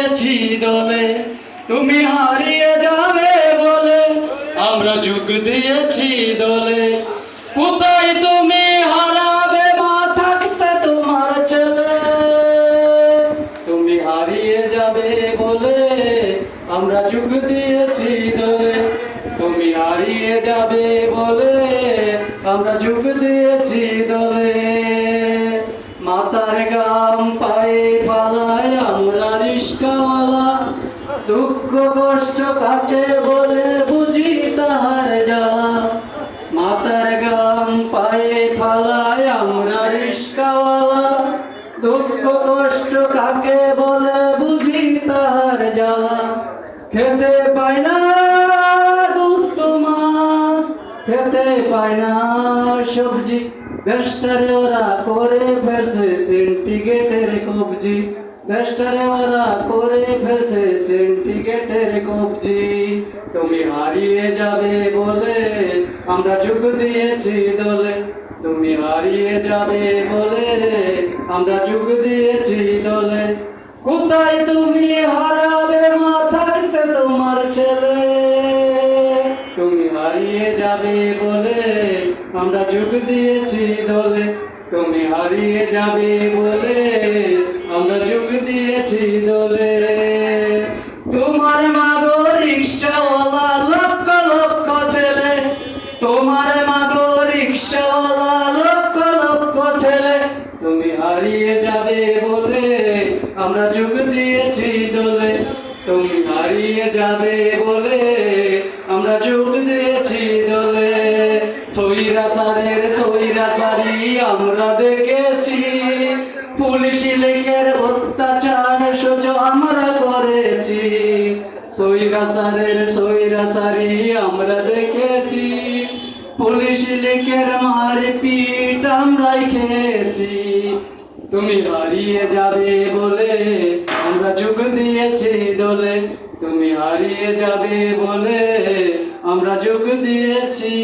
দিয়েছি দলে তুমি হারিয়ে যাবে বলে আমরা যোগ দিয়েছি দলে। কোথায় তুমি হারাবে মা থাকতে তোমার ছেলে? তুমি হারিয়ে যাবে বলে আমরা যোগ দিয়েছি দলে। তুমি হারিয়ে যাবে বলে আমরা যোগ দিয়েছি দলে। মাতার গাম পায়ে পালায় আমরা রিস্কাওয়ালা দুঃখ কষ্ট কাকে বলে বুঝি তাহার জ্বালা। মাতার গাম পায়ে ফালায় আমরা রিস্কাওয়ালা দুঃখ কষ্ট কাকে বলে বুঝি তাহার জ্বালা। খেতে পায় না দুস্থ মাছ, খেতে পায় না সবজি। দেশটারে ওরা করে ফেলছে সিন্ডিকেটের কবজি দেশটারে ওরা করে ফেলছে সিন্ডিকেটের কবজি তুমি হারিয়ে যাবে বলে আমরা যোগ দিয়েছি দলে। তুমি হারিয়ে যাবে বলে আমরা যোগ দিয়েছি দলে। কোথায় তুমি হারাবে মা থাকতে তোমার ছেলে? তুমি হারিয়ে যাবে বলে আমরা যুগ দিয়েছি দলে। তুমি হারিয়ে যাবে বলে আমরা যোগ দিয়েছি দলে। তোমার মাগো রিক্সাওয়ালা লক্ষ লক্ষ ছেলে। তোমার মাগো রিক্সাওয়ালা লক্ষ লক্ষ ছেলে। তুমি হারিয়ে যাবে বলে আমরা যোগ দিয়েছি দলে। তুমি হারিয়ে যাবে বলে আমরা যোগ দলে সৈরাচারের সৈরাচারি আমরা দেখেছি। পুলিশ লেখের অত্যাচার সহ্য আমরা করেছি। সৈরাচারের সৈরাচারি আমরা দেখেছি। পুলিশ লেখের মারপিট আমরাই খেয়েছি। তুমি হারিয়ে যাবে বলে আমরা যোগ দিয়েছি দলে। তুমি হারিয়ে যাবে বলে আমরা যোগ দিয়েছি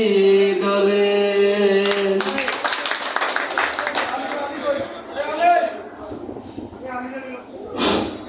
দলে।